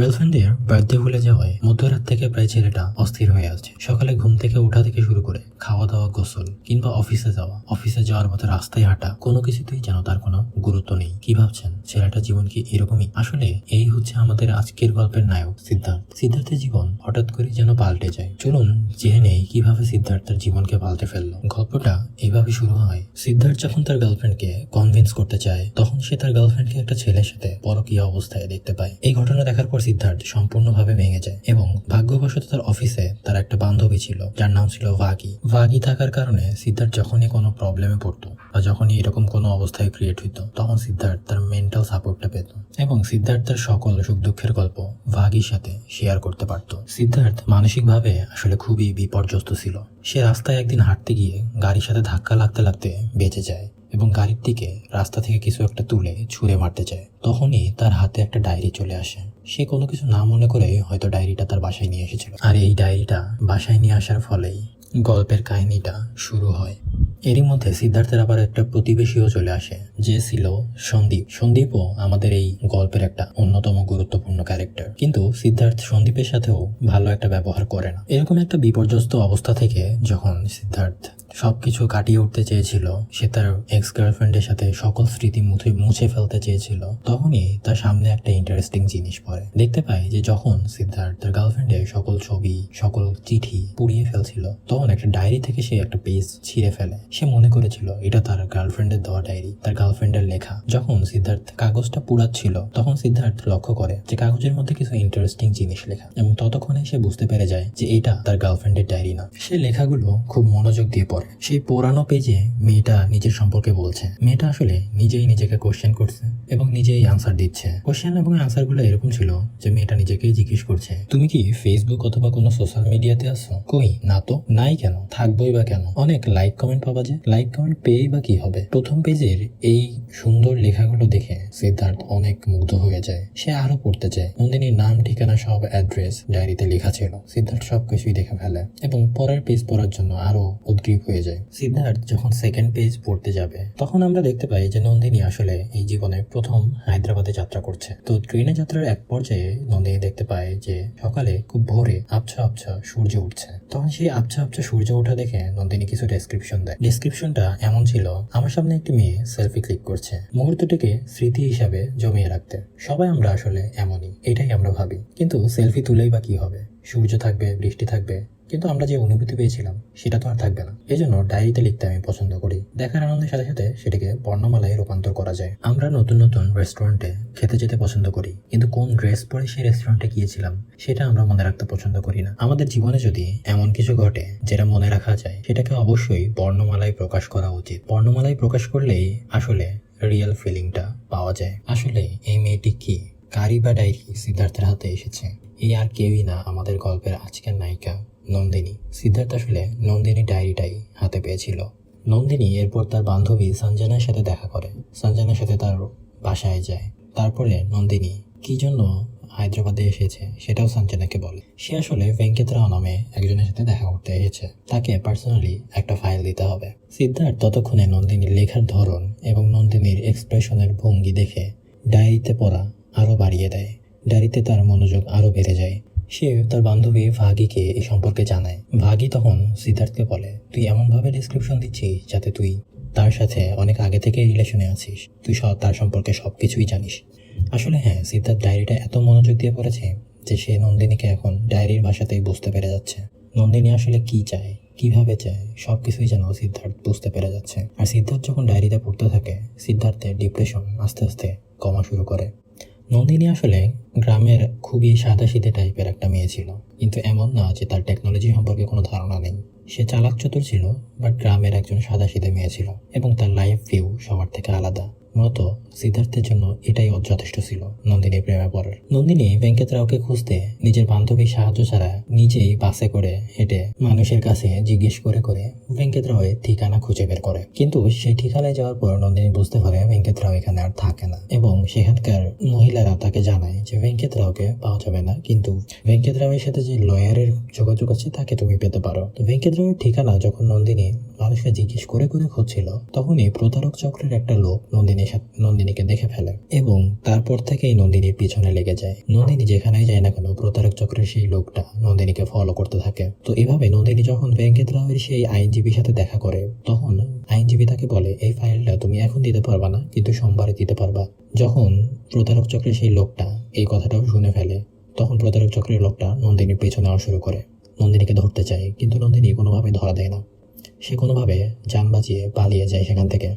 গার্লফ্রেন্ডের বার্থডে ভুলে যাওয়ায় মধ্যরাত থেকে প্রায় ছেলেটা অস্থির হয়ে আছে। সকালে ঘুম থেকে ওঠা থেকে শুরু করে খাওয়া দাওয়া গোসল কিংবা অফিসে যাওয়া অফিসে যাওয়ার মতো রাস্তায় হাঁটা কোনো কিছুতেই যেন তার কোনো গুরুত্ব নেই। কি ভাবছেন? ছেলেটার জীবন কি এরকমই? আসলে এই হচ্ছে আমাদের আজকের গল্পের নায়ক সিদ্ধার্থ। সিদ্ধার্থের জীবন হঠাৎ করে যেন পাল্টে যায়। চলুন জেনে নেই কীভাবে সিদ্ধার্থ তার জীবনকে পাল্টে ফেলল। গল্পটা এইভাবে শুরু হয়। সিদ্ধার্থ যখন তার গার্লফ্রেন্ডকে কনভিন্স করতে চায়, তখন সে তার গার্লফ্রেন্ডকে একটা ছেলের সাথে পরকীয় অবস্থায় দেখতে পায়। এই ঘটনা দেখার পর সিদ্ধার্থ সম্পূর্ণভাবে ভেঙে যায় এবং ভাগ্যবশত তার অফিসে তার একটা বান্ধবী ছিল, যার নাম ছিল ভাগি। ভাগি থাকার কারণে সিদ্ধার্থ যখনই কোনো প্রবলেমে পড়তো বা যখনই এরকম কোনো অবস্থায় ক্রিয়েট হইতো, তখন সিদ্ধার্থ তার মেন্টাল সাপোর্টটা পেত এবং সিদ্ধার্থ তার সকল সুখ দুঃখের গল্প ভাগির সাথে শেয়ার করতে পারত। সিদ্ধার্থ মানসিকভাবে আসলে খুবই বিপর্যস্ত ছিল। সে রাস্তায় একদিন হাঁটতে গিয়ে গাড়ির সাথে ধাক্কা লাগতে লাগতে বেঁচে যায়। এবং গাড়ির দিকে রাস্তা থেকে কিছু একটা তুলে ছুঁড়ে মারতে চায়। তখনই তার হাতে একটা ডায়েরি চলে আসে। সে কোনো কিছু না মনে করে হয়তো ডায়েরিটা তার বাসায় নিয়ে এসেছিল। আর এই ডায়েরিটা বাসায় নিয়ে আসার ফলেই গল্পের কাহিনীটা শুরু হয়। এরই মধ্যে সিদ্ধার্থের আবার একটা প্রতিবেশীও চলে আসে, যে ছিল সন্দীপ। সন্দীপও আমাদের এই গল্পের একটা অন্যতম গুরুত্বপূর্ণ ক্যারেক্টার কিন্তু সিদ্ধার্থ সন্দীপের সাথেও ভালো একটা ব্যবহার করে না। এরকম একটা বিপর্যস্ত অবস্থা থেকে যখন সিদ্ধার্থ সবকিছু কাটিয়ে উঠতে চেয়েছিল, সে তার এক্স গার্লফ্রেন্ডের সাথে সকল স্মৃতি মুছে মুছে ফেলতে চেয়েছিল, তখনই তার সামনে একটা ইন্টারেস্টিং জিনিস পড়ে। দেখতে পাই যে যখন সিদ্ধার্থ তার গার্লফ্রেন্ডের সকল ছবি, সকল চিঠি পুড়িয়ে ফেলছিল, তখন একটা ডায়েরি থেকে সে একটা পেজ ছিঁড়ে ফেলে। সে মনে করেছিল, এটা তার গার্লফ্রেন্ডের দেওয়া ডায়েরি তার গার্লফ্রেন্ডের লেখা। যখন সিদ্ধার্থ কাগজটা পুড়াচ্ছিল, তখন সিদ্ধার্থ লক্ষ্য করে যে কাগজের মধ্যে কিছু ইন্টারেস্টিং জিনিস লেখা এবং ততক্ষণে সে বুঝতে পেরে যায় যে এটা তার গার্লফ্রেন্ডের ডায়েরি না। সে লেখাগুলো খুব মনোযোগ দিয়ে পড়ে। সেই পুরানো পেজে মেয়েটা নিজের সম্পর্কে বলছে। মেয়েটা আসলে নিজেই নিজেকে কোশ্চেন করছে এবং নিজেই আনসার দিচ্ছে। কোশ্চেন এবং আনসারগুলো এরকম ছিল যে মেয়েটা নিজেকেই জিজ্ঞেস করছে, তুমি কি ফেসবুক অথবা কোনো সোশ্যাল মিডিয়াতে আছো? কই, না তো, নাই কেন? থাকবোই বা কেন? অনেক লাইক কমেন্ট পাওয়া যায় লাইক কমেন্ট পেয়েই বা কি হবে? প্রথম পেজের এই সুন্দর লেখাগুলো দেখে সিদ্ধার্থ অনেক মুগ্ধ হয়ে যায়। সে আরও পড়তে চায়। নন্দিনীর নাম, ঠিকানা সব অ্যাড্রেস ডায়েরিতে লেখা ছিল। সিদ্ধার্থ সবকিছুই দেখে ফেলে এবং পরের পেজ পড়ার জন্য আরও উদ্গ্রীব হয়ে যায়। সিদ্ধার্থ যখন সেকেন্ড পেজ পড়তে যাবে, তখন আমরা দেখতে পাই যে নন্দিনী আসলে এই জীবনে প্রথম হায়দ্রাবাদে যাত্রা করছে। তো ট্রেনে যাত্রার এক পর্যায়ে নন্দিনী দেখতে পায় যে সকালে খুব ভোরে আবছা আবছা সূর্য উঠছে। তখন সেই আবছা আবছা সূর্য ওঠা দেখে নন্দিনী কিছু ডেসক্রিপশন দেয়। ডেসক্রিপশনটা এমন ছিল, আমার সামনে একটি মেয়ে সেলফি ক্লিক করছে। মুহূর্তটিকে স্মৃতি হিসাবে জমিয়ে রাখতে। সবাই আমরা আসলে এমনই, এটাই আমরা ভাবি। কিন্তু সেলফি তুলেই বা কি হবে? সূর্য থাকবে, বৃষ্টি থাকবে কিন্তু আমরা যে অনুভূতি পেয়েছিলাম, সেটা তো আর থাকবে না। এই জন্য ডায়েরিতে লিখতে আমি পছন্দ করি। দেখার আনন্দের সাথে সাথে সেটাকে বর্ণমালায় রূপান্তর করা যায়। আমরা নতুন নতুন রেস্টুরেন্টে খেতে যেতে পছন্দ করি। কিন্তু কোন ড্রেস পরে সেই রেস্টুরেন্টে গিয়েছিলাম, সেটা আমরা মনে রাখতে পছন্দ করি না। আমাদের জীবনে যদি এমন কিছু ঘটে যেটা মনে রাখা যায়, সেটাকে অবশ্যই বর্ণমালায় প্রকাশ করা উচিত। বর্ণমালায় প্রকাশ করলেই আসলে রিয়েল ফিলিংটা পাওয়া যায়। আসলে এই মেয়েটি কি? কারি বা ডায়েরি সিদ্ধার্থের হাতে এসেছে। এই আর কেউই না আমাদের গল্পের আজকের নায়িকা। নন্দিনী। সিদ্ধার্থ আসলে নন্দিনী ডায়েরিটাই হাতে পেয়েছিল। নন্দিনী এরপর তার বান্ধবী সঞ্জনার সাথে দেখা করে। সঞ্জনার সাথে তার বাসায় যায়। তারপরে নন্দিনী কি জন্য হায়দ্রাবাদে এসেছে সেটাও সঞ্জনাকে বলে। সে আসলে ভেঙ্কটরাও নামে একজনের সাথে দেখা করতে এসেছে। তাকে পার্সোনালি একটা ফাইল দিতে হবে। সিদ্ধার্থ ততক্ষণে নন্দিনীর লেখার ধরন এবং নন্দিনীর এক্সপ্রেশনের ভঙ্গি দেখে ডায়েরিতে পড়া আরও বাড়িয়ে দেয়। ডায়েরিতে তার মনোযোগ আরও বেড়ে যায়। সে তার বান্ধবী ভাগিকে এই সম্পর্কে জানায়। ভাগি তখন সিদ্ধার্থকে বলে, তুই এমনভাবে ডিসক্রিপশন দিচ্ছিস যাতে তুই তার সাথে অনেক আগে থেকে রিলেশনে আছিস। তুই সব, তার সম্পর্কে সব কিছুই জানিস। আসলে হ্যাঁ সিদ্ধার্থ ডায়েরিটা এত মনোযোগ দিয়ে পড়েছে যে সে নন্দিনীকে এখন ডায়েরির ভাষাতেই বুঝতে পেরে যাচ্ছে। নন্দিনী আসলে কি চায়, কীভাবে চায় সব কিছুই যেন সিদ্ধার্থ বুঝতে পেরে যাচ্ছে। আর সিদ্ধার্থ যখন ডায়েরিতে পড়তে থাকে, সিদ্ধার্থের ডিপ্রেশন আস্তে আস্তে কমা শুরু করে। নন্দিনী আসলে গ্রামের খুবই সাদা সাদাসিধে টাইপের একটা মেয়ে ছিল। কিন্তু এমন না যে তার টেকনোলজি সম্পর্কে কোনো ধারণা নেই। সে চালাক চতুর ছিল বাট গ্রামের একজন সাদা সাদাসিধে মেয়ে ছিল এবং তার লাইফ ভিউ সবার থেকে আলাদা। মূলত সিদ্ধার্থের জন্য এটাই যথেষ্ট ছিল নন্দিনী প্রেমে পড়ার। নন্দিনী ভেঙ্কটরাওকে খুঁজতে নিজের বান্ধবীর সাহায্য ছাড়া নিজেই বাসে করে হেঁটে মানুষের কাছে জিজ্ঞেস করে করে ভেঙ্কটরাওয়ের ঠিকানা খুঁজে বের করে। কিন্তু সেই ঠিকানায় যাওয়ার পর নন্দিনী বুঝতে পারে ভেঙ্কটরাও এখানে আর থাকে না এবং সেখানকার মহিলারা তাকে জানায় যে ভেঙ্কটরাওকে পাওয়া যাবে না। কিন্তু ভেঙ্কটরাওয়ের সাথে যে লয়ারের যোগাযোগ আছে, তাকে তুমি পেতে পারো। তো ভেঙ্কটরাওয়ের ঠিকানা যখন নন্দিনী মানুষকে জিজ্ঞেস করে করে খুঁজছিল, তখনই প্রতারক চক্রের একটা লোক নন্দিনী সাথে নন্দিনীকে দেখে ফেলে এবং তারপর থেকেই নন্দিনীর পিছনে লেগে যায়। নন্দিনী যেখানেই যায় না কেন, প্রতারক চক্রের সেই লোকটা নন্দিনীকে ফলো করতে থাকে। তো এভাবে নন্দিনী যখন ভেঙ্কট রাওয়ের সেই আইনজীবীর সাথে দেখা করে, তখন আইনজীবী তাকে বলে, এই ফাইলটা তুমি এখন দিতে পারবা না, কিন্তু সোমবারে দিতে পারবা। যখন প্রতারক চক্রের সেই লোকটা এই কথাটাও শুনে ফেলে, তখন প্রতারক চক্রের লোকটা নন্দিনীর পেছনে নেওয়া শুরু করে। নন্দিনীকে ধরতে চায়, কিন্তু নন্দিনী কোনোভাবে ধরা দেয় না। সে কোনোভাবে যান বাঁচিয়ে পালিয়ে যায় সেখান থেকে।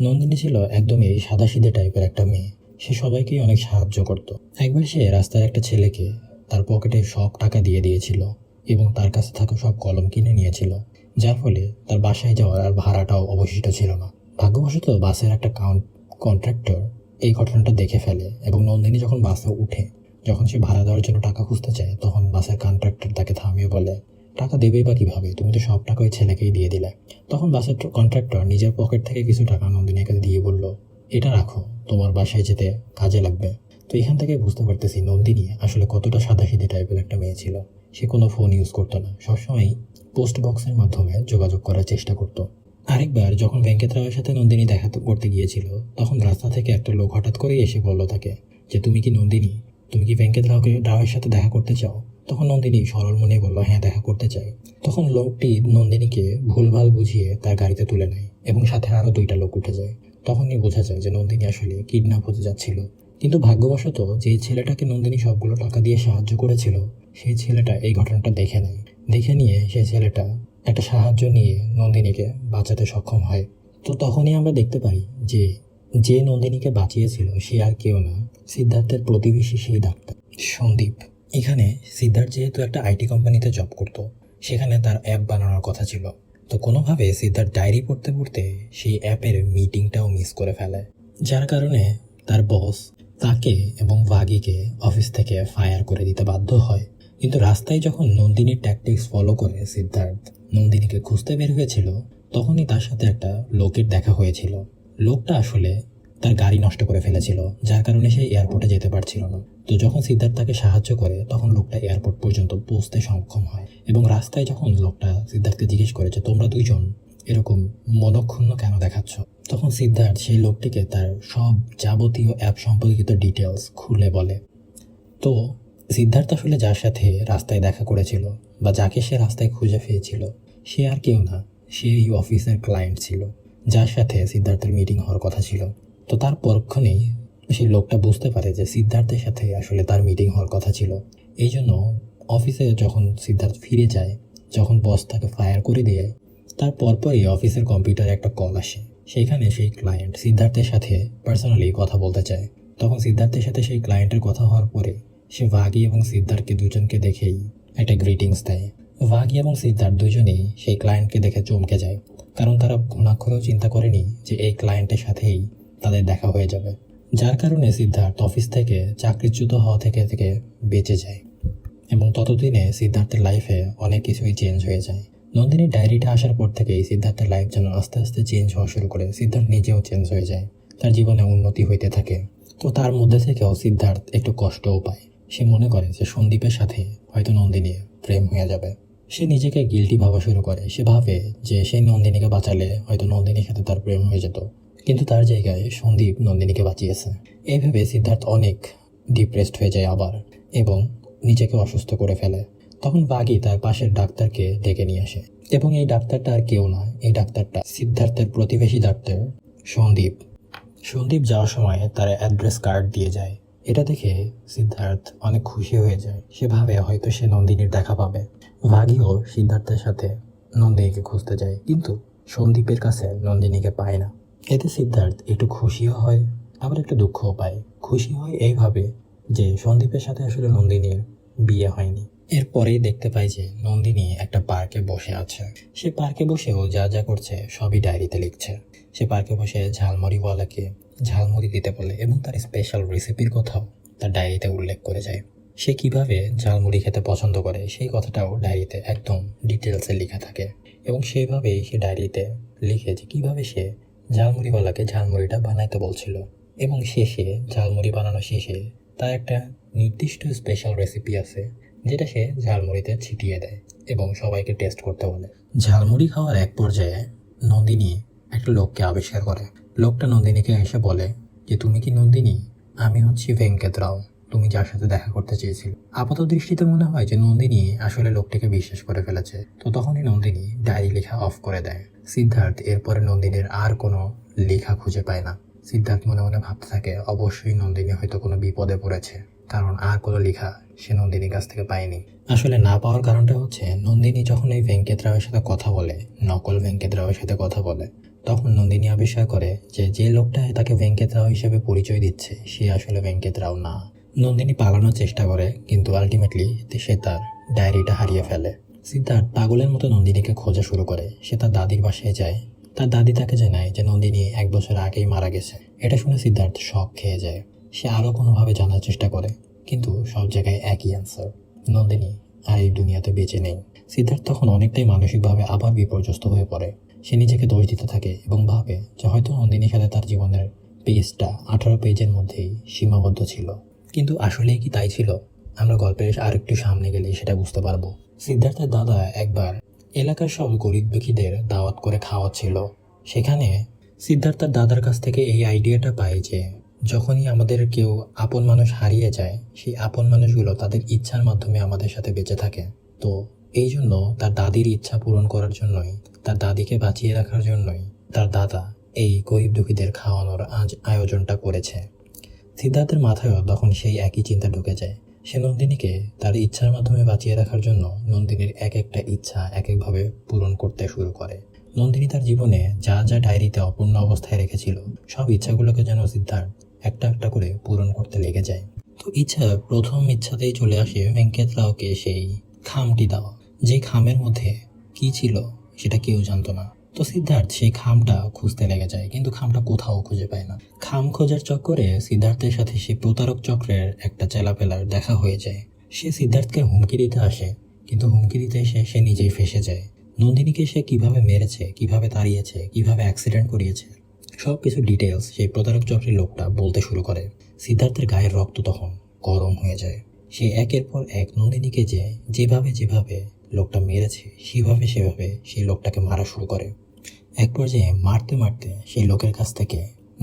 নন্দিনী ছিল একদমই সাদাসিধে টাইপের একটা মেয়ে। সে সবাইকেই অনেক সাহায্য করত। একবার সে রাস্তার একটা ছেলেকে তার পকেটে সব টাকা দিয়ে দিয়েছিল এবং তার কাছে থাকা সব কলম কিনে নিয়েছিল। যার ফলে তার বাসায় যাওয়ার আর ভাড়াটাও অবশিষ্ট ছিল না। ভাগ্যবশত বাসের একটা কাউন্ট, কন্ট্রাক্টর এই ঘটনাটা দেখে ফেলে এবং নন্দিনী যখন বাসে উঠে, যখন সে ভাড়া দেওয়ার জন্য টাকা খুঁজতে চায়, তখন বাসের কন্ট্রাক্টর তাকে থামিয়ে বলে টাকা দেবেই বা কীভাবে? তুমি তো সব টাকা ওই ছেলেকেই দিয়ে দিলে। তখন বাসের কন্ট্রাক্টর নিজের পকেট থেকে কিছু টাকা নন্দিনীকে দিয়ে বলল, এটা রাখো, তোমার বাসায় যেতে কাজে লাগবে। তো এখান থেকে বুঝতে পারতেছি নন্দিনী আসলে কতটা সাদাসিধে টাইপের একটা মেয়ে ছিল। সে কোনো ফোন ইউজ করতো না। সবসময়ই পোস্ট বক্সের মাধ্যমে যোগাযোগ করার চেষ্টা করতো। আরেকবার যখন ভেঙ্কট রাওয়ের সাথে নন্দিনী দেখা করতে গিয়েছিল, তখন রাস্তা থেকে একটা লোক হঠাৎ করেই এসে বলল তাকে যে, তুমি কি নন্দিনী? তুমি কি ভেঙ্কট রাওকে রাওয়ের সাথে দেখা করতে চাও? তখন নন্দিনী সরল মনে বলল হ্যাঁ দেখা করতে চাই। তখন লোকটি নন্দিনীকে ভুলভাল বুঝিয়ে তার গাড়িতে তুলে নেয় এবং সাথে আরও দুইটা লোক উঠে যায়। তখনই বোঝা যায় যে নন্দিনী আসলে কিডন্যাপ হতে যাচ্ছিল। কিন্তু ভাগ্যবশত যে ছেলেটাকে নন্দিনী সবগুলো টাকা দিয়ে সাহায্য করেছিল, সেই ছেলেটা এই ঘটনাটা দেখে নেয়। দেখে নিয়ে সেই ছেলেটা একটা সাহায্য নিয়ে নন্দিনীকে বাঁচাতে সক্ষম হয়। তো তখনই আমরা দেখতে পাই যে যে নন্দিনীকে বাঁচিয়েছিল সে আর কেউ না, সিদ্ধার্থের প্রতিবেশী সেই ডাক্তার, সন্দীপ। এখানে সিদ্ধার্থ যেহেতু একটা আইটি কোম্পানিতে জব করতো, সেখানে তার অ্যাপ বানানোর কথা ছিল। তো কোনোভাবে সিদ্ধার্থ ডায়েরি পড়তে পড়তে সেই অ্যাপের মিটিংটাও মিস করে ফেলে। যার কারণে তার বস তাকে এবং ভাগিকে অফিস থেকে ফায়ার করে দিতে বাধ্য হয়। কিন্তু রাস্তায় যখন নন্দিনীর ট্যাকটিক্স ফলো করে সিদ্ধার্থ নন্দিনীকে খুঁজতে বের হয়েছিল, তখনই তার সাথে একটা লোকের দেখা হয়েছিল। লোকটা আসলে তার গাড়ি নষ্ট করে ফেলেছিল, যার কারণে সে এয়ারপোর্টে যেতে পারছিল না। তো যখন সিদ্ধার্থ তাকে সাহায্য করে, তখন লোকটা এয়ারপোর্ট পর্যন্ত পৌঁছতে সক্ষম হয় এবং রাস্তায় যখন লোকটা সিদ্ধার্থকে জিজ্ঞেস করেছে, তোমরা দুইজন এরকম মনক্ষুণ্ণ কেন দেখাচ্ছ? তখন সিদ্ধার্থ সেই লোকটিকে তার সব যাবতীয় অ্যাপ সম্পর্কিত ডিটেলস খুলে বলে, তো সিদ্ধার্থ আসলে যার সাথে রাস্তায় দেখা করেছিল বা যাকে সে রাস্তায় খুঁজে পেয়েছিল, সে আর কেউ না, সে এই অফিসের ক্লায়েন্ট ছিল, যার সাথে সিদ্ধার্থের মিটিং হওয়ার কথা ছিল। তো তার পরক্ষণেই সেই লোকটা বুঝতে পারে যে সিদ্ধার্থের সাথে আসলে তার মিটিং হওয়ার কথা ছিল। এই জন্য অফিসে যখন সিদ্ধার্থ ফিরে যায়, যখন বস তাকে ফায়ার করে দিয়ে, তার পরপরই অফিসের কম্পিউটারে একটা কল আসে। সেইখানে সেই ক্লায়েন্ট সিদ্ধার্থের সাথে পার্সোনালি কথা বলতে চায়। তখন সিদ্ধার্থের সাথে সেই ক্লায়েন্টের কথা হওয়ার পরে সে ভাগি এবং সিদ্ধার্থকে দুজনকে দেখেই একটা গ্রিটিংস দেয়। ভাগি এবং সিদ্ধার্থ দুজনেই সেই ক্লায়েন্টকে দেখে চমকে যায়। কারণ তারা ঘুণাক্ষরেও চিন্তা করেনি যে এই ক্লায়েন্টের সাথেই তাদের দেখা হয়ে যাবে। যার কারণে সিদ্ধার্থ অফিস থেকে চাকরিচ্যুত হওয়া থেকে থেকে বেঁচে যায় এবং ততদিনে সিদ্ধার্থের লাইফে অনেক কিছুই চেঞ্জ হয়ে যায়। নন্দিনীর ডায়েরিটা আসার পর থেকেই সিদ্ধার্থের লাইফ যেন আস্তে আস্তে চেঞ্জ হওয়া শুরু করে, সিদ্ধার্থ নিজেও চেঞ্জ হয়ে যায়, তার জীবনে উন্নতি হইতে থাকে। তো তার মধ্যে থেকেও সিদ্ধার্থ একটু কষ্টও পায়। সে মনে করে যে সন্দীপের সাথে হয়তো নন্দিনী প্রেম হয়ে যাবে। সে নিজেকে গিলটি ভাবা শুরু করে। সে ভাবে যে সেই নন্দিনীকে বাঁচালে হয়তো নন্দিনীর সাথে তার প্রেম হয়ে যেত। কিন্তু তার জায়গায় সন্দীপ নন্দিনীকে বাঁচিয়েছে। এইভাবে সিদ্ধার্থ অনেক ডিপ্রেসড হয়ে যায় আবার এবং নিজেকে অসুস্থ করে ফেলে। তখন বাগি তার পাশের ডাক্তারকে ডেকে নিয়ে আসে এবং এই ডাক্তারটা আর কেউ না, এই ডাক্তারটা সিদ্ধার্থের প্রতিবেশী ডাক্তার সন্দীপ। সন্দীপ যাওয়ার সময় তার অ্যাড্রেস কার্ড দিয়ে যায়। এটা দেখে সিদ্ধার্থ অনেক খুশি হয়ে যায়। সে ভাবে হয়তো সে নন্দিনীর দেখা পাবে। ভাগিও সিদ্ধার্থের সাথে নন্দিনীকে খুঁজতে যায়। কিন্তু সন্দীপের কাছে নন্দিনীকে পায় না। এতে সিদ্ধার্থ একটু খুশিও হয়, আবার একটু দুঃখও পায়। খুশি হয় এইভাবে যে সন্দীপের সাথে আসলে নন্দিনীর বিয়ে হয়নি। এরপরেই দেখতে পাই যে নন্দিনী একটা পার্কে বসে আছে। সে পার্কে বসেও যা যা করছে সবই ডায়েরিতে লিখছে। সে পার্কে বসে ঝালমুড়িওয়ালাকে ঝালমুড়ি দিতে বলে এবং তার স্পেশাল রেসিপির কথাও তার ডায়েরিতে উল্লেখ করে যায়। সে কীভাবে ঝালমুড়ি খেতে পছন্দ করে সেই কথাটাও ডায়েরিতে একদম ডিটেলসে লেখা থাকে। এবং সেইভাবেই সে ডায়েরিতে লিখে যে কীভাবে সে ঝালমুড়িওয়ালাকে ঝালমুড়িটা বানাইতে বলছিল। এবং শেষে ঝালমুড়ি বানানো শেষে তার একটা নির্দিষ্ট স্পেশাল রেসিপি আছে, যেটা সে ঝালমুড়িতে ছিটিয়ে দেয় এবং সবাইকে টেস্ট করতে বলে। ঝালমুড়ি খাওয়ার এক পর্যায়ে নন্দিনী একটা লোককে আবিষ্কার করে। লোকটা নন্দিনীকে এসে বলে যে, তুমি কি নন্দিনী? আমি হচ্ছি ভেঙ্কট রাও তুমি যার সাথে দেখা করতে চেয়েছিলে। আপাত দৃষ্টিতে মনে হয় যে নন্দিনী আসলে লোকটিকে বিশ্বাস করে ফেলেছে। তো তখনই নন্দিনী ডায়েরি লেখা অফ করে দেয়। সিদ্ধার্থ এরপরে নন্দিনীর আর কোনো লেখা খুঁজে পায় না। সিদ্ধার্থ মনে মনে ভাবতে থাকে, অবশ্যই নন্দিনী হয়তো কোনো বিপদে পড়েছে। কারণ আর কোনো লেখা সে নন্দিনীর কাছ থেকে পায়নি। আসলে না পাওয়ার কারণটা হচ্ছে, নন্দিনী যখন এই ভেঙ্কট রাওয়ের সাথে কথা বলে, নকল ভেঙ্কট রাওয়ের সাথে কথা বলে, তখন নন্দিনী আবিষ্কার করে যে যে লোকটা তাকে ভেঙ্কট রাও হিসেবে পরিচয় দিচ্ছে, সে আসলে ভেঙ্কট রাও না। নন্দিনী পালানোর চেষ্টা করে, কিন্তু আলটিমেটলি সে তার ডায়েরিটা হারিয়ে ফেলে। সিদ্ধার্থ পাগলের মতো নন্দিনীকে খোঁজা শুরু করে। সে তার দাদির বাসায় যায়। তার দাদি তাকে জানায় যে নন্দিনী এক বছর আগেই মারা গেছে। এটা শুনে সিদ্ধার্থ শখ খেয়ে যায়। সে আরও কোনোভাবে জানার চেষ্টা করে, কিন্তু সব জায়গায় একই অ্যান্সার নন্দিনী আর এই দুনিয়াতে বেঁচে নেই। সিদ্ধার্থ তখন অনেকটাই মানসিকভাবে আবার বিপর্যস্ত হয়ে পড়ে। সে নিজেকে দোষ দিতে থাকে এবং ভাবে যে হয়তো নন্দিনীর সাথে তার জীবনের পেজটা আঠারো পেজের মধ্যেই সীমাবদ্ধ ছিল। কিন্তু আসলেই কি তাই ছিল? আমরা গল্পের আর একটু সামনে গেলে সেটা বুঝতে পারব। সিদ্ধার্থের দাদা একবার এলাকার সব গরিব দুঃখীদের দাওয়াত করে খাওয়াচ্ছিল। সেখানে সিদ্ধার্থ তার দাদার কাছ থেকে এই আইডিয়াটা পায় যে, যখনই আমাদের কেউ আপন মানুষ হারিয়ে যায়, সেই আপন মানুষগুলো তাদের ইচ্ছার মাধ্যমে আমাদের সাথে বেঁচে থাকে। তো এই জন্য তার দাদির ইচ্ছা পূরণ করার জন্যই, তার দাদিকে বাঁচিয়ে রাখার জন্যই তার দাদা এই গরিব দুঃখীদের খাওয়ানোর আজ আয়োজনটা করেছে। সিদ্ধার্থের মাথায়ও তখন সেই একই চিন্তা ঢুকে যায়। সে নন্দিনীকে তার ইচ্ছার মাধ্যমে বাঁচিয়ে রাখার জন্য নন্দিনীর এক একটা ইচ্ছা এক একভাবে পূরণ করতে শুরু করে। নন্দিনী তার জীবনে যা যা ডায়েরিতে অপূর্ণ অবস্থায় রেখেছিল, সব ইচ্ছাগুলোকে যেন সিদ্ধার্থ একটা একটা করে পূরণ করতে লেগে যায়। তো ইচ্ছা প্রথম ইচ্ছাতেই চলে আসে ভেঙ্কট রাওকে সেই খামটি দেওয়া। যে খামের মধ্যে কি ছিল সেটা কেউ জানতো না। তো সিদ্ধার্থ সেই খামটা খুঁজতে লেগে যায়, কিন্তু খামটা কোথাও খুঁজে পায় না। খাম খোঁজার চক্করে সিদ্ধার্থের সাথে সেই প্রতারক চক্রের একটা চেলাপেলার দেখা হয়ে যায়। সে সিদ্ধার্থকে হুমকি দিতে আসে, কিন্তু হুমকি দিতে এসে সে নিজেই ফেসে যায়। নন্দিনীকে সে কীভাবে মেরেছে, কীভাবে তাড়িয়েছে, কীভাবে অ্যাক্সিডেন্ট করিয়েছে সব কিছু ডিটেলস সেই প্রতারক চক্রের লোকটা বলতে শুরু করে। সিদ্ধার্থের গায়ের রক্ত তখন গরম হয়ে যায়। সে একের পর এক নন্দিনীকে যে যেভাবে যেভাবে লোকটা মেরেছে, সেভাবে সেভাবে সেই লোকটাকে মারা শুরু করে। এক পর্যায়ে মারতে মারতে সেই লোকের কাছ থেকে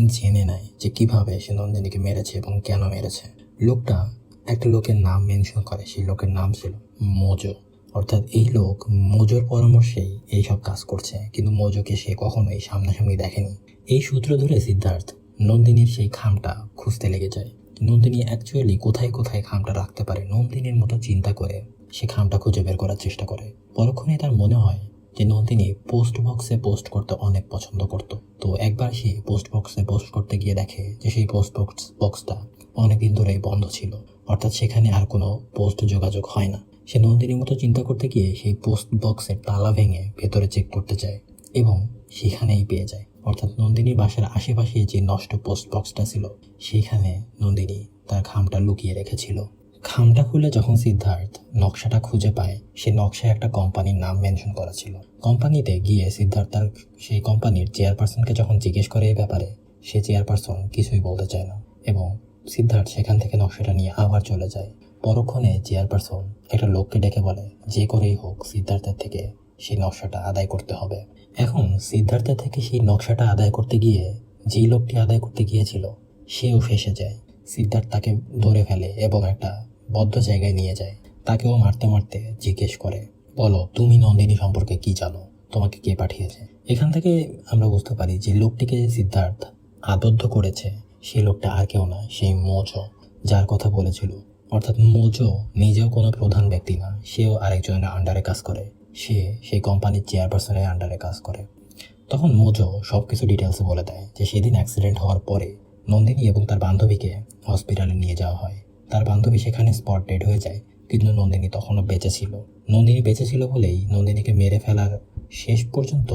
জেনে নেয় যে কীভাবে সে নন্দিনীকে মেরেছে এবং কেন মেরেছে। লোকটা একটা লোকের নাম মেনশন করে, সেই লোকের নাম ছিল মোজো। অর্থাৎ এই লোক মোজোর পরামর্শেই এইসব কাজ করছে, কিন্তু মোজোকে সে কখনোই সামনাসামনি দেখেনি। এই সূত্র ধরে সিদ্ধার্থ নন্দিনীর সেই খামটা খুঁজতে লেগে যায়। নন্দিনী অ্যাকচুয়ালি কোথায় কোথায় খামটা রাখতে পারে, নন্দিনীর মতো চিন্তা করে সে খামটা খুঁজে বের করার চেষ্টা করে। পরক্ষণে তার মনে হয় যে নন্দিনী পোস্ট বক্সে পোস্ট করতে অনেক পছন্দ করত। তো একবার সে পোস্ট বক্সে পোস্ট করতে গিয়ে দেখে যে সেই পোস্ট বক্স বক্সটা অনেকদিন ধরেই বন্ধ ছিল। অর্থাৎ সেখানে আর কোনো পোস্ট যোগাযোগ হয় না। সে নন্দিনীর মতো চিন্তা করতে গিয়ে সেই পোস্ট বক্সের তালা ভেঙে ভেতরে চেক করতে যায় এবং সেখানেই পেয়ে যায়। অর্থাৎ নন্দিনীর বাসার আশেপাশে যে নষ্ট পোস্ট বক্সটা ছিল সেইখানে নন্দিনী তার খামটা লুকিয়ে রেখেছিল। খামটা খুলে যখন সিদ্ধার্থ নকশাটা খুঁজে পায়, সে নকশায় একটা কোম্পানির নাম মেনশন করা ছিল। কোম্পানিতে গিয়ে সিদ্ধার্থ তার সেই কোম্পানির চেয়ারপারসনকে যখন জিজ্ঞেস করে এই ব্যাপারে, সে চেয়ারপারসন কিছুই বলতে চায় না এবং সিদ্ধার্থ সেখান থেকে নকশাটা নিয়ে আবার চলে যায়। পরক্ষণে চেয়ারপারসন একটা লোককে ডেকে বলে, যে করেই হোক সিদ্ধার্থের থেকে সেই নকশাটা আদায় করতে হবে। এখন সিদ্ধার্থের থেকে সেই নকশাটা আদায় করতে গিয়ে যেই লোকটি আদায় করতে গিয়েছিল, সেও ফেসে যায়। সিদ্ধার্থ তাকে ধরে ফেলে এবং একটা বদ্ধ জায়গায় নিয়ে যায়। তাকেও মারতে মারতে জিজ্ঞেস করে, বলো, তুমি নন্দিনী সম্পর্কে কি জানো? তোমাকে কে পাঠিয়েছে? এখান থেকে আমরা বুঝতে পারি যে লোকটিকে সিদ্ধার্থ আবদ্ধ করেছে সেই লোকটা আর কেউ না সেই মোজো, যার কথা বলেছিল। অর্থাৎ মোজো নিজেও কোনো প্রধান ব্যক্তি না, সেও আরেকজনের আন্ডারে কাজ করে। সে সেই কোম্পানির চেয়ারপারসনের আন্ডারে কাজ করে। তখন মোজো সব কিছু ডিটেলসে বলে দেয় যে সেদিন অ্যাক্সিডেন্ট হওয়ার পরে নন্দিনী এবং তার বান্ধবীকে হসপিটালে নিয়ে যাওয়া হয়। তার বান্ধবী সেখানে স্পট ডেড হয়ে যায়, কিন্তু নন্দিনী তখনও বেঁচে ছিল। নন্দিনী বেঁচে ছিল বলেই নন্দিনীকে মেরে ফেলার শেষ পর্যন্ত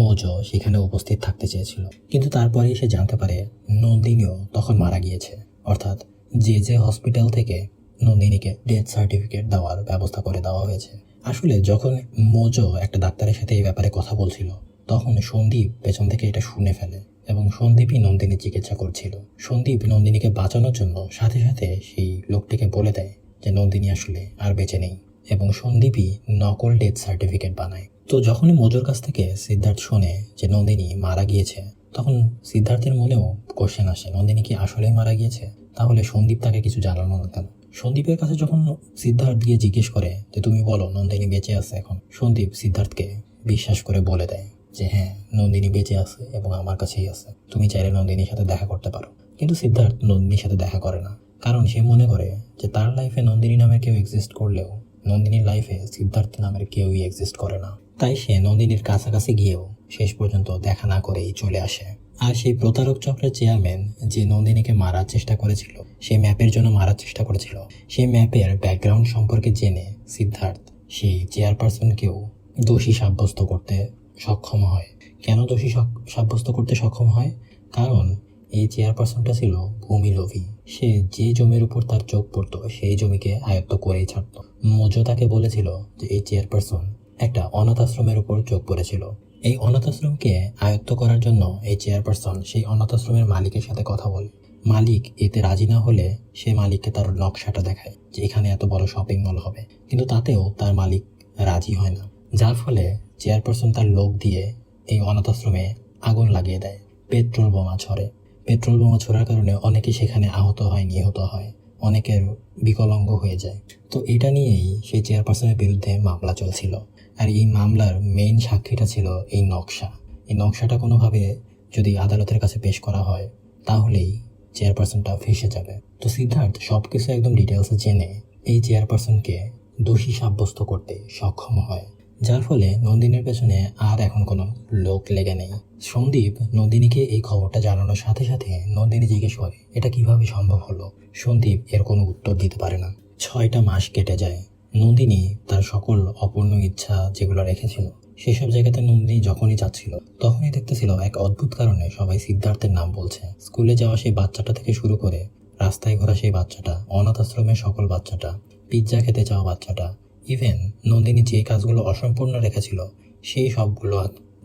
মোজো সেখানে উপস্থিত থাকতে চেয়েছিল। কিন্তু তারপরেই সে জানতে পারে নন্দিনীও তখন মারা গিয়েছে। অর্থাৎ যে যে হসপিটাল থেকে নন্দিনীকে ডেথ সার্টিফিকেট দেওয়ার ব্যবস্থা করে দেওয়া হয়েছে। আসলে যখন মোজো একটা ডাক্তারের সাথে এই ব্যাপারে কথা বলছিল, তখন সন্দীপ পেছন থেকে এটা শুনে ফেলে। এবং সন্দীপই নন্দিনী চিকিৎসা করছিল। সন্দীপ নন্দিনীকে বাঁচানোর জন্য সাথে সাথে সেই লোকটিকে বলে দেয় যে, নন্দিনী আসলে আর বেঁচে নেই। এবং সন্দীপই নকল ডেথ সার্টিফিকেট বানায়। তো যখনই মজুর কাছ থেকে সিদ্ধার্থ শোনে যে নন্দিনী মারা গিয়েছে, তখন সিদ্ধার্থের মনেও কোশ্চেন আসে, নন্দিনী কি আসলেই মারা গিয়েছে? তাহলে সন্দীপ তাকে কিছু জানালো না কেন? সন্দীপের কাছে যখন সিদ্ধার্থ গিয়ে জিজ্ঞেস করে যে, তুমি বলো, নন্দিনী বেঁচে আছে এখন? সন্দীপ সিদ্ধার্থকে বিশ্বাস করে বলে দেয়। যে হ্যাঁ নন্দিনী বেঁচে আছে এবং আমার কাছেই আছে। তুমি চাইলে নন্দিনীর সাথে দেখা করতে পারো। কিন্তু সিদ্ধার্থ নন্দিনীর সাথে দেখা করে না। কারণ সে মনে করে যে তার লাইফে নন্দিনী নামের কেউ এক্সিস্ট করলেও নন্দিনীর লাইফে সিদ্ধার্থ নামের কেউই এক্সিস্ট করে না। তাই সে নন্দিনীর কাছাকাছি গিয়েও শেষ পর্যন্ত দেখা না করেই চলে আসে। আর সেই প্রতারক চক্রের চেয়ারম্যান যে নন্দিনীকে মারার চেষ্টা করেছিল সেই ম্যাপের জন্য মারার চেষ্টা করেছিল। সেই ম্যাপের ব্যাকগ্রাউন্ড সম্পর্কে জেনে সিদ্ধার্থ সেই চেয়ারপারসনকেও দোষী সাব্যস্ত করতে সক্ষম হয়। কেন দোষী সাব্যস্ত করতে সক্ষম হয়? কারণ এই চেয়ারপারসনটা ছিল ভূমি লোভী সে যে জমির উপর তার চোখ পড়তো, সেই জমিকে আয়ত্ত করেই ছাড়তো। মোজো তাকে বলেছিল যে এই চেয়ারপারসন একটা অনাথ আশ্রমের উপর চোখ পড়েছিল। এই অনাথ আশ্রমকে আয়ত্ত করার জন্য এই চেয়ারপারসন সেই অনাথ আশ্রমের মালিকের সাথে কথা বলে। মালিক এতে রাজি না হলে সে মালিককে তার নকশাটা দেখায় যে এখানে এত বড় শপিং মল হবে। কিন্তু তাতেও তার মালিক রাজি হয় না। যার ফলে চেয়ারপারসন তার লোক দিয়ে এই অনাথ আশ্রমে আগুন লাগিয়ে দেয়। পেট্রোল বোমা ছড়ে। পেট্রোল বোমা ছড়ার কারণে অনেকে সেখানে আহত হয়, নিহত হয়। অনেকের বিকলাঙ্গ হয়ে যায়। তো এটা নিয়েই সেই চেয়ারপারসনের বিরুদ্ধে মামলা চলছিল। আর এই মামলার মেইন সাক্ষীটা ছিল এই নকশা। এই নকশাটা কোনোভাবে যদি আদালতের কাছে পেশ করা হয়, তাহলেই চেয়ারপারসনটা ফেসে যাবে। তো সিদ্ধার্থ সব কিছু একদম ডিটেলসে জেনে এই চেয়ারপারসনকে দোষী সাব্যস্ত করতে সক্ষম হয়। যার ফলে নন্দিনীর পেছনে আর এখন কোনো লোক লেগে নেই। সন্দীপ নন্দিনীকে এই খবরটা জানানোর সাথে সাথে নন্দিনী জিজ্ঞেস করে, এটা কীভাবে সম্ভব হলো? সন্দীপ এর কোনো উত্তর দিতে পারে না। ছয়টা মাস কেটে যায়। নন্দিনী তার সকল অপূর্ণ ইচ্ছা যেগুলো রেখেছিল, সেসব জায়গাতে নন্দিনী যখনই যাচ্ছিল, তখনই দেখতেছিল এক অদ্ভুত কারণে সবাই সিদ্ধার্থের নাম বলছে। স্কুলে যাওয়া সেই বাচ্চাটা থেকে শুরু করে রাস্তায় ঘোরা সেই বাচ্চাটা, অনাথ আশ্রমের সকল বাচ্চাটা, পিৎজা খেতে যাওয়া বাচ্চাটা ইভেন নন্দিনী যে কাজগুলো অসম্পূর্ণ রেখেছিল সেই সবগুলো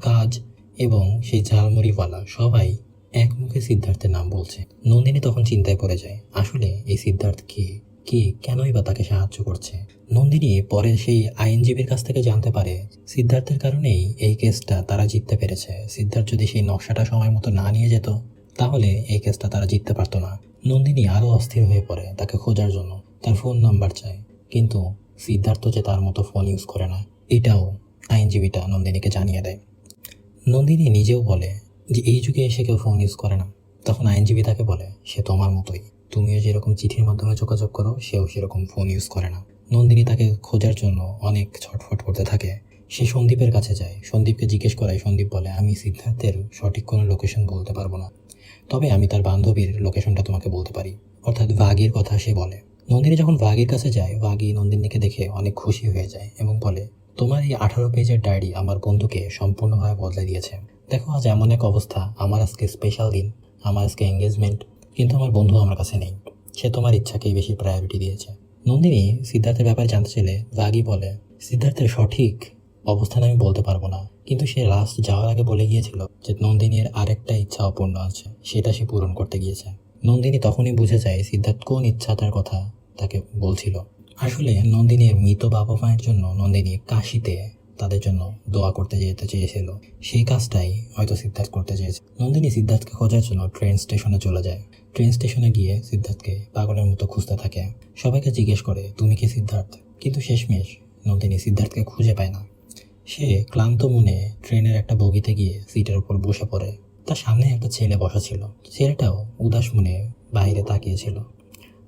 কাজ এবং সেই ঝালমুড়িওয়ালা সবাই এক মুখে সিদ্ধার্থের নাম বলছে। নন্দিনী তখন চিন্তায় পড়ে যায়, আসলে এই সিদ্ধার্থ কে? কে কেনই বা তাকে সাহায্য করছে? নন্দিনী পরে সেই আইনজীবীর কাছ থেকে জানতে পারে, সিদ্ধার্থের কারণেই এই কেসটা তারা জিততে পেরেছে। সিদ্ধার্থ যদি সেই নকশাটা সময় মতো না নিয়ে যেত, তাহলে এই কেসটা তারা জিততে পারতো না। নন্দিনী আরও অস্থির হয়ে পড়ে তাকে খোঁজার জন্য। তার ফোন নাম্বার চায়, কিন্তু সিদ্ধার্থ যে তার মতো ফোন ইউজ করে না, এটাও আইনজীবীটা নন্দিনীকে জানিয়ে দেয়। নন্দিনী নিজেও বলে যে, এই যুগে এসে কেউ ফোন ইউজ করে না। তখন আইনজীবী তাকে বলে, সে তোমার মতোই। তুমিও যেরকম চিঠির মাধ্যমে যোগাযোগ করো, সেও সেরকম ফোন ইউজ করে না। নন্দিনী তাকে খোঁজার জন্য অনেক ছটফট করতে থাকে। সে সন্দীপের কাছে যায়। সন্দীপকে জিজ্ঞেস করায়, সন্দীপ বলে, আমি সিদ্ধার্থের সঠিক কোনো লোকেশন বলতে পারব না। তবে আমি তার বান্ধবীর লোকেশনটা তোমাকে বলতে পারি। অর্থাৎ ভাগির কথা সে বলে। নন্দিনী যখন ভাগির কাছে যায়, ভাগি নন্দিনীকে দেখে অনেক খুশি হয়ে যায় এবং বলে, তোমার এই আঠারো পেজের ডায়েরি আমার বন্ধুকে সম্পূর্ণভাবে বদলে দিয়েছে। দেখো, আজ এমন এক অবস্থা। আমার আজকে স্পেশাল দিন, আমার আজকে এঙ্গেজমেন্ট কিন্তু আমার বন্ধু আমার কাছে নেই। সে তোমার ইচ্ছাকেই বেশি প্রায়োরিটি দিয়েছে। নন্দিনী সিদ্ধার্থের ব্যাপারে জানতে চাইলে ভাগি বলে, সিদ্ধার্থের সঠিক অবস্থান আমি বলতে পারব না। কিন্তু সে লাস্ট যাওয়ার আগে বলে গিয়েছিল যে নন্দিনীর আরেকটা ইচ্ছা অপূর্ণ আছে, সেটা সে পূরণ করতে গিয়েছে। নন্দিনী তখনই বুঝে যায় সিদ্ধার্থ কোন ইচ্ছাটার কথা তাকে বলছিল। আসলে নন্দিনীর মৃত বাবা মায়ের জন্য নন্দিনী কাশিতে তাদের জন্য দোয়া করতে যেতে চেয়েছিল। সেই কাজটাই হয়তো সিদ্ধার্থ করতে চেয়েছে। নন্দিনী সিদ্ধার্থকে খোঁজার জন্য ট্রেন স্টেশনে চলে যায়। ট্রেন স্টেশনে গিয়ে সিদ্ধার্থকে পাগলের মতো খুঁজতে থাকে। সবাইকে জিজ্ঞেস করে, তুমি কি সিদ্ধার্থ? কিন্তু শেষমেশ নন্দিনী সিদ্ধার্থকে খুঁজে পায় না। সে ক্লান্ত মনে ট্রেনের একটা বগিতে গিয়ে সিটের উপর বসে পড়ে। তার সামনে একটা ছেলে বসা ছিল। ছেলেটাও উদাস মনে বাইরে তাকিয়েছিল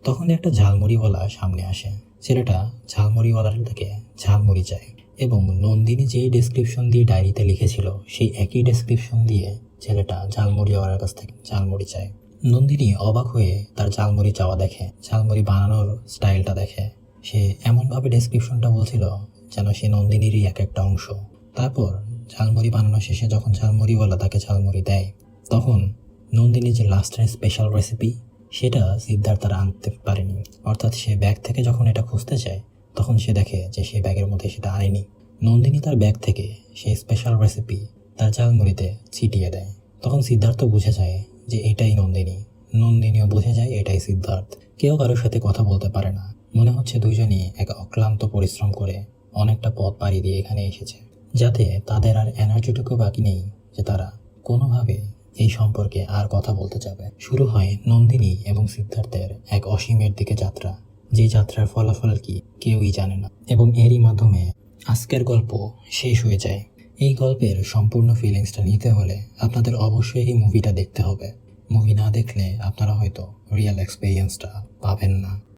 তখন একটা ঝালমুড়িওয়ালা সামনে আসে। ছেলেটা ঝালমুড়িওয়ালার থেকে ঝালমুড়ি চায় এবং নন্দিনী যেই ডেসক্রিপশন দিয়ে ডায়েরিতে লিখেছিল, সেই একই ডেসক্রিপশন দিয়ে ছেলেটা ঝালমুড়িওয়ালার কাছ থেকে ঝালমুড়ি চায়। নন্দিনী অবাক হয়ে তার ঝালমুড়ি চাওয়া দেখে, ঝালমুড়ি বানানোর স্টাইলটা দেখে। সে এমনভাবে ডেসক্রিপশনটা বলছিল যেন সে নন্দিনীরই এক একটা অংশ। তারপর ঝালমুড়ি বানানো শেষে যখন ঝালমুড়িওয়ালা তাকে ঝালমুড়ি দেয়, তখন নন্দিনী যে লাস্টের স্পেশাল রেসিপি সেটা সিদ্ধার্থ তারা আনতে পারেনি। অর্থাৎ সে ব্যাগ থেকে যখন এটা খুঁজতে চায় তখন সে দেখে যে সে ব্যাগের মধ্যে সেটা আনেনি। নন্দিনী তার ব্যাগ থেকে সেই স্পেশাল রেসিপি তার ঝালমুড়িতে ছিটিয়ে দেয়। তখন সিদ্ধার্থ বুঝে যায় যে এটাই নন্দিনী। নন্দিনীও বুঝে যায় এটাই সিদ্ধার্থ। কেউ কারোর সাথে কথা বলতে পারে না। মনে হচ্ছে দুজনই এক অক্লান্ত পরিশ্রম করে অনেকটা পথ পাড়ি দিয়ে এখানে এসেছে, যাতে তাদের আর এনার্জিটুকু বাকি নেই যে তারা কোনোভাবে এই সম্পর্কে আর কথা বলতে যাবে। শুরু হয় নন্দিনী এবং সিদ্ধার্থের এক অসীমের দিকে যাত্রা। যে যাত্রার ফলাফল কি, কেউই জানে না। এবং এরই মাধ্যমে আজকের গল্প শেষ হয়ে যায়। এই গল্পের সম্পূর্ণ ফিলিংসটা নিতে হলে আপনাদের অবশ্যই এই মুভিটা দেখতে হবে। মুভি না দেখলে আপনারা হয়তো রিয়েল এক্সপিরিয়েন্সটা পাবেন না।